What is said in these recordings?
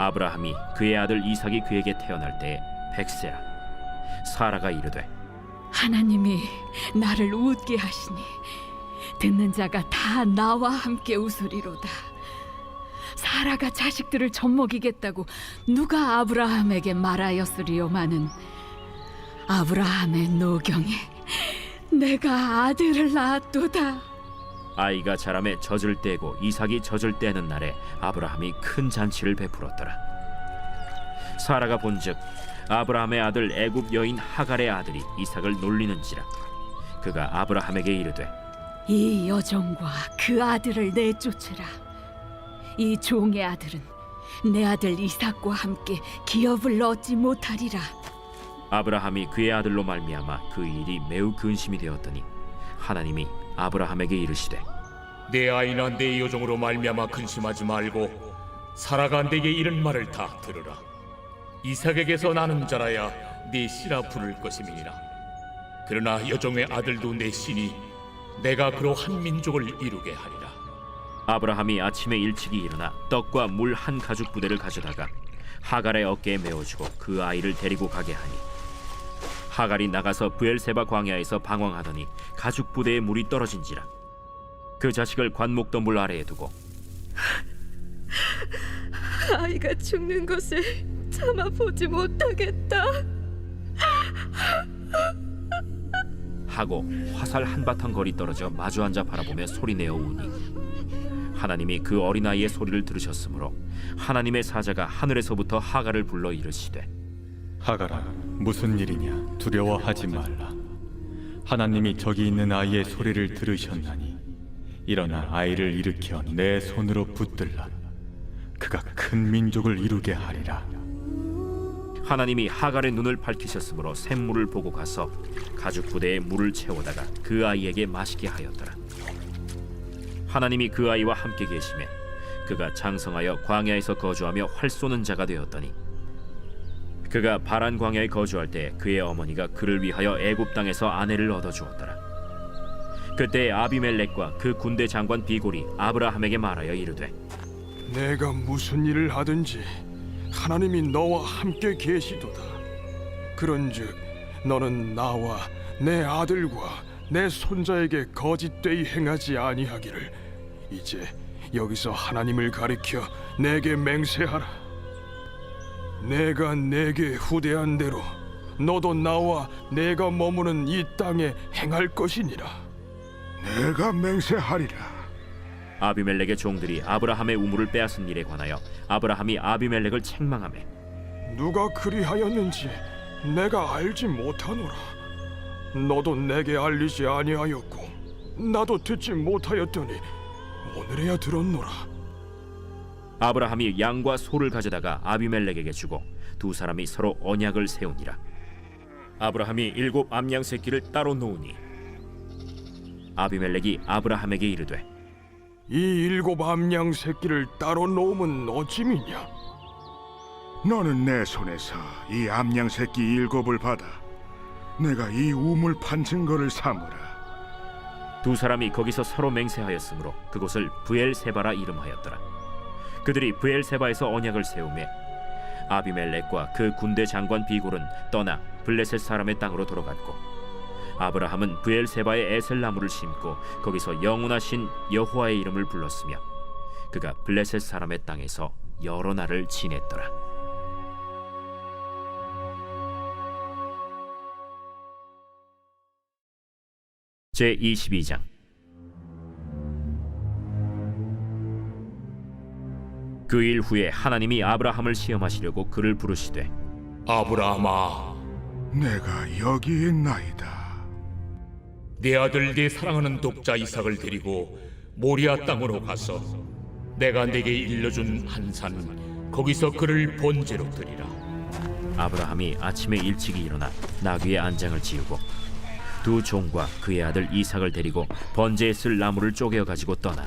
아브라함이 그의 아들 이삭이 그에게 태어날 때에 백세라 사라가 이르되 하나님이 나를 웃게 하시니 듣는 자가 다 나와 함께 웃으리로다. 사라가 자식들을 젖먹이겠다고 누가 아브라함에게 말하였으리요마는 아브라함의 노경에 내가 아들을 낳았도다. 아이가 자람에 젖을 떼고 이삭이 젖을 떼는 날에 아브라함이 큰 잔치를 베풀었더라 사라가 본즉 아브라함의 아들 애굽 여인 하갈의 아들이 이삭을 놀리는지라 그가 아브라함에게 이르되 이 여종과 그 아들을 내쫓으라. 이 종의 아들은 내 아들 이삭과 함께 기업을 얻지 못하리라. 아브라함이 그의 아들로 말미암아 그 일이 매우 근심이 되었더니 하나님이 아브라함에게 이르시되 내 아이나 내 여종으로 말미암아 근심하지 말고 사라가 내게 이런 말을 다 들으라. 이삭에게서 나는 자라야 네 씨라 부를 것임이니라. 그러나 여종의 아들도 내 씨니 내가 그로 한 민족을 이루게 하리라. 아브라함이 아침에 일찍이 일어나 떡과 물 한 가죽 부대를 가져다가 하갈의 어깨에 메어주고 그 아이를 데리고 가게 하니 하갈이 나가서 부엘세바 광야에서 방황하더니 가죽 부대에 물이 떨어진지라 그 자식을 관목더물 아래에 두고 아이가 죽는 것을 참아 보지 못하겠다. 하고 화살 한바탕 거리 떨어져 마주 앉아 바라보며 소리내어 우니 하나님이 그 어린아이의 소리를 들으셨으므로 하나님의 사자가 하늘에서부터 하갈을 불러 이르시되 하가라 무슨 일이냐? 두려워하지 말라. 하나님이 저기 있는 아이의 소리를 들으셨나니 일어나 아이를 일으켜 내 손으로 붙들라. 그가 큰 민족을 이루게 하리라. 하나님이 하갈의 눈을 밝히셨으므로 샘물을 보고 가서 가죽 부대에 물을 채우다가 그 아이에게 마시게 하였더라. 하나님이 그 아이와 함께 계심에 그가 장성하여 광야에서 거주하며 활 쏘는 자가 되었더니 그가 바란 광야에 거주할 때 그의 어머니가 그를 위하여 애굽 땅에서 아내를 얻어 주었더라. 그때 아비멜렉과 그 군대 장관 비골이 아브라함에게 말하여 이르되 내가 무슨 일을 하든지 하나님이 너와 함께 계시도다. 그런즉 너는 나와 내 아들과 내 손자에게 거짓되이 행하지 아니하기를 이제 여기서 하나님을 가리켜 내게 맹세하라. 내가 내게 후대한 대로 너도 나와 내가 머무는 이 땅에 행할 것이니라. 내가 맹세하리라. 아비멜렉의 종들이 아브라함의 우물을 빼앗은 일에 관하여 아브라함이 아비멜렉을 책망하매 누가 그리하였는지 내가 알지 못하노라. 너도 내게 알리지 아니하였고 나도 듣지 못하였더니 오늘에야 들었노라. 아브라함이 양과 소를 가져다가 아비멜렉에게 주고 두 사람이 서로 언약을 세우니라. 아브라함이 일곱 암양 새끼를 따로 놓으니 아비멜렉이 아브라함에게 이르되 이 일곱 암양 새끼를 따로 놓으면 어찌미냐? 너는 내 손에서 이 암양 새끼 일곱을 받아 내가 이 우물 판 증거를 삼으라. 두 사람이 거기서 서로 맹세하였으므로 그곳을 부엘세바라 이름하였더라. 그들이 부엘세바에서 언약을 세우매 아비멜렉과 그 군대 장관 비골은 떠나 블레셋 사람의 땅으로 돌아갔고 아브라함은 부엘세바에 에셀 나무를 심고 거기서 영원하신 여호와의 이름을 불렀으며 그가 블레셋 사람의 땅에서 여러 날을 지냈더라. 제 22장 그 일 후에 하나님이 아브라함을 시험하시려고 그를 부르시되 아브라함아 내가 여기 있나이다. 내 아들 네 사랑하는 독자 이삭을 데리고 모리아 땅으로 가서 내가 네게 일러준 한 산 거기서 그를 번제로 드리라. 아브라함이 아침에 일찍이 일어나 나귀의 안장을 지우고 두 종과 그의 아들 이삭을 데리고 번제에 쓸 나무를 쪼개어 가지고 떠나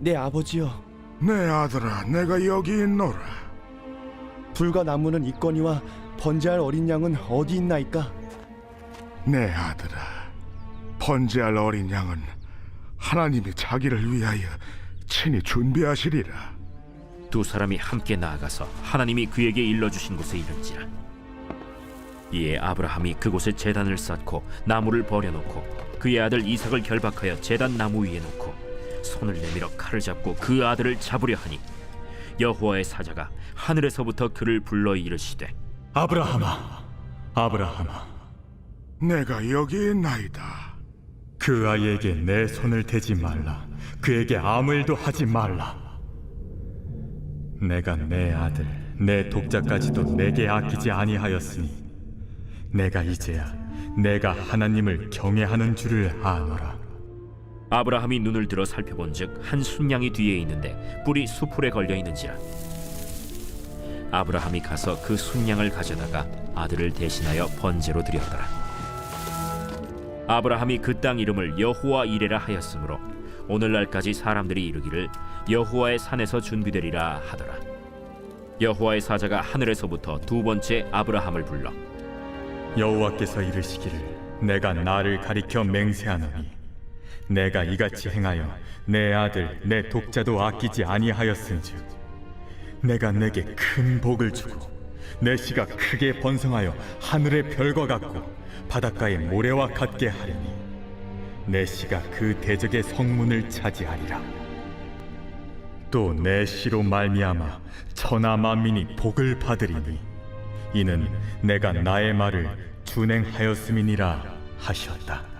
내 아버지여 내 아들아, 내가 여기 있노라. 불과 나무는 있거니와 번제할 어린 양은 어디 있나이까 내 아들아, 번제할 어린 양은 하나님이 자기를 위하여 친히 준비하시리라. 두 사람이 함께 나아가서 하나님이 그에게 일러주신 곳에 이른지라 이에 아브라함이 그곳에 제단을 쌓고 나무를 버려놓고 그의 아들 이삭을 결박하여 제단 나무 위에 놓고 손을 내밀어 칼을 잡고 그 아들을 잡으려 하니 여호와의 사자가 하늘에서부터 그를 불러 이르시되 아브라함아, 아브라함아, 내가 여기 있나이다. 그 아이에게 내 손을 대지 말라. 그에게 아무 일도 하지 말라. 내가 내 아들, 내 독자까지도 내게 아끼지 아니하였으니 내가 이제야 내가 하나님을 경외하는 줄을 아노라. 아브라함이 눈을 들어 살펴본즉 한 순양이 뒤에 있는데 뿔이 수풀에 걸려 있는지라. 아브라함이 가서 그 순양을 가져다가 아들을 대신하여 번제로 드렸더라. 아브라함이 그 땅 이름을 여호와 이레라 하였으므로 오늘날까지 사람들이 이르기를 여호와의 산에서 준비되리라 하더라. 여호와의 사자가 하늘에서부터 두 번째 아브라함을 불러 여호와께서 이르시기를 내가 나를 가리켜 맹세하노니 내가 이같이 행하여 내 아들 내 독자도 아끼지 아니하였은즉 내가 내게 큰 복을 주고 내 씨가 크게 번성하여 하늘의 별과 같고 바닷가의 모래와 같게 하려니 내 씨가 그 대적의 성문을 차지하리라 또 내 씨로 말미암아 천하 만민이 복을 받으리니 이는 내가 나의 말을 준행하였음이니라 하셨다.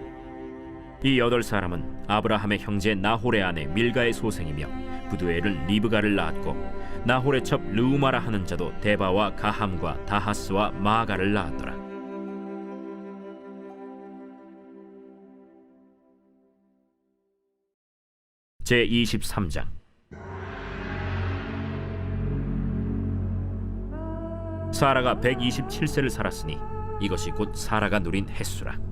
이 여덟 사람은 아브라함의 형제 나홀의 아내 밀가의 소생이며 부두엘은 리브가를 낳았고 나홀의 첩 르우마라 하는 자도 데바와 가함과 다하스와 마가를 낳았더라. 제 23장 사라가 127세를 살았으니 이것이 곧 사라가 누린 햇수라.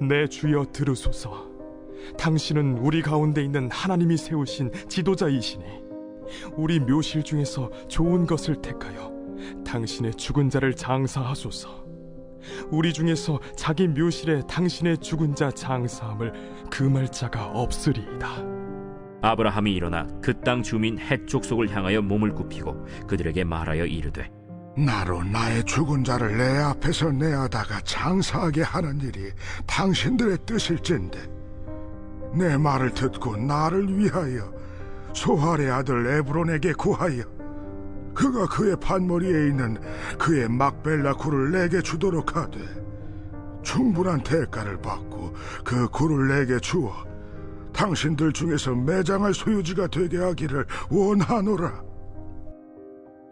내 주여 들으소서. 당신은 우리 가운데 있는 하나님이 세우신 지도자이시니 우리 묘실 중에서 좋은 것을 택하여 당신의 죽은 자를 장사하소서. 우리 중에서 자기 묘실에 당신의 죽은 자 장사함을 금할 자가 없으리이다. 아브라함이 일어나 그 땅 주민 헷 족 속을 향하여 몸을 굽히고 그들에게 말하여 이르되 나로 나의 죽은 자를 내 앞에서 내어다가 장사하게 하는 일이 당신들의 뜻일진데 내 말을 듣고 나를 위하여 소할의 아들 에브론에게 구하여 그가 그의 판머리에 있는 그의 막벨라 굴을 내게 주도록 하되 충분한 대가를 받고 그 굴을 내게 주어 당신들 중에서 매장할 소유지가 되게 하기를 원하노라.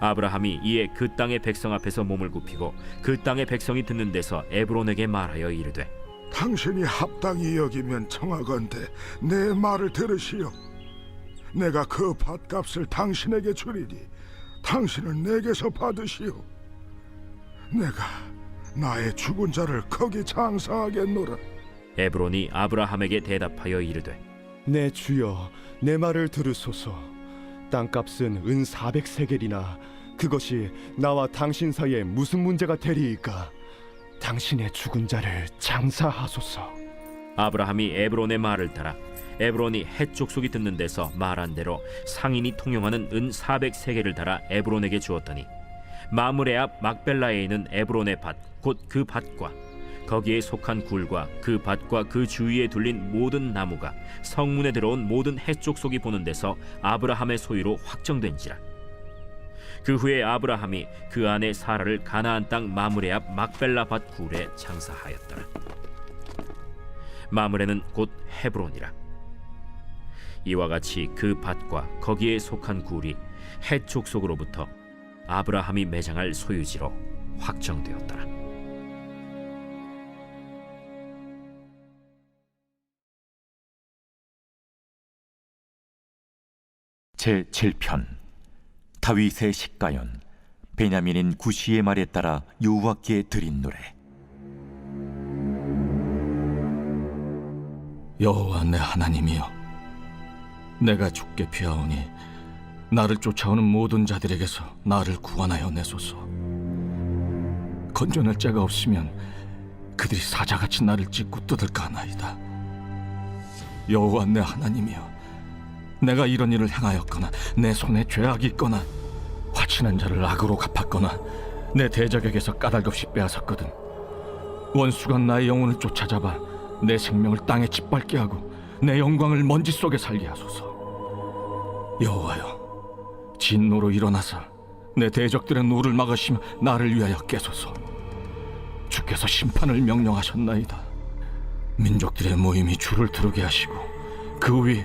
아브라함이 이에 그 땅의 백성 앞에서 몸을 굽히고 그 땅의 백성이 듣는 데서 에브론에게 말하여 이르되 당신이 합당히 여기면 청하건대 내 말을 들으시오. 내가 그 밭값을 당신에게 주리니 당신은 내게서 받으시오. 내가 나의 죽은 자를 거기 장사하겠노라. 에브론이 아브라함에게 대답하여 이르되 내 주여 내 말을 들으소서 땅값은 은 400세겔이나 그것이 나와 당신 사이에 무슨 문제가 되리이까? 당신의 죽은 자를 장사하소서. 아브라함이 에브론의 말을 따라 에브론이 해 족속이 듣는 데서 말한 대로 상인이 통용하는 은 400세겔을 달아 에브론에게 주었더니 마므레 앞 막벨라에 있는 에브론의 밭 곧 그 밭과 거기에 속한 굴과 그 밭과 그 주위에 둘린 모든 나무가 성문에 들어온 모든 해 족속이 보는 데서 아브라함의 소유로 확정된지라. 그 후에 아브라함이 그 안에 사라를 가나안 땅 마므레 앞 막벨라 밭 굴에 장사하였더라. 마므레는 곧 헤브론이라. 이와 같이 그 밭과 거기에 속한 굴이 해 족속으로부터 아브라함이 매장할 소유지로 확정되었더라 제 7편 다윗의 식가연 베냐민인 구시의 말에 따라 여호와께 드린 노래. 여호와 내 하나님이여 내가 죽게 피하오니 나를 쫓아오는 모든 자들에게서 나를 구원하여 내소서. 건져낼 자가 없으면 그들이 사자같이 나를 찢고 뜯을까 하나이다. 여호와 내 하나님이여 내가 이런 일을 행하였거나 내 손에 죄악이 있거나 화친한 자를 악으로 갚았거나 내 대적에게서 까닭없이 빼앗았거든. 원수가 나의 영혼을 쫓아잡아 내 생명을 땅에 짓밟게 하고 내 영광을 먼지 속에 살게 하소서. 여호와여 진노로 일어나서 내 대적들의 노를 막으시며 나를 위하여 깨소서. 주께서 심판을 명령하셨나이다. 민족들의 모임이 주를 두르게 하시고 그 위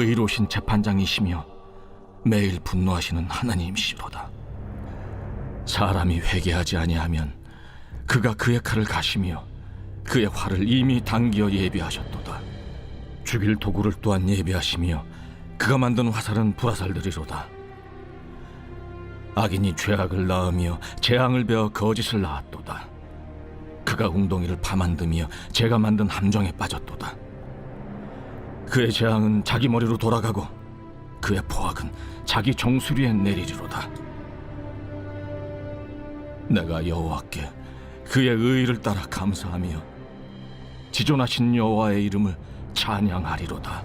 의로우신 재판장이시며 매일 분노하시는 하나님이시로다 사람이 회개하지 아니하면 그가 그의 칼을 가시며 그의 활을 이미 당기어 예비하셨도다. 죽일 도구를 또한 예비하시며 그가 만든 화살은 불화살들이로다. 악인이 죄악을 낳으며 재앙을 베어 거짓을 낳았도다. 그가 웅덩이를 파만드며 제가 만든 함정에 빠졌도다. 그의 재앙은 자기 머리로 돌아가고 그의 포악은 자기 정수리에 내리리로다. 내가 여호와께 그의 의를 따라 감사하며 지존하신 여호와의 이름을 찬양하리로다.